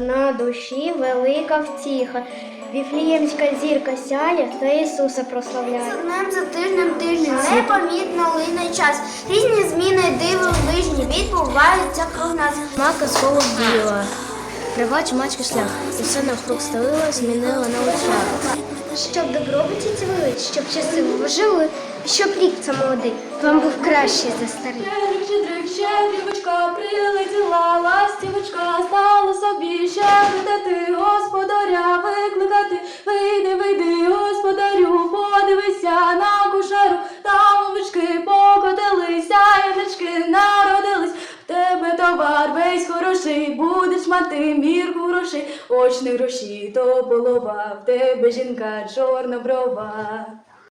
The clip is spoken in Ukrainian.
на душі велика втіха. Віфліємська зірка сяє та Ісуса прославляє. За днем, за тижнем, тиждень, непомітно лине час. Різні зміни дивовижні відбуваються круг нас. Мака слово біла. Трава чумачки шлях. І все навкруг стелила, змінила на очах. Щоб добробуті цвіли, щоб щасливо жили, щоб рік це молодий, вам був кращий за старий. Щедрик, щедрик, щедрівочка, прилетіла ластівочка, товар весь хороший, будеш мати мірку грошей, очних гроші то полова, в тебе жінка чорна брова.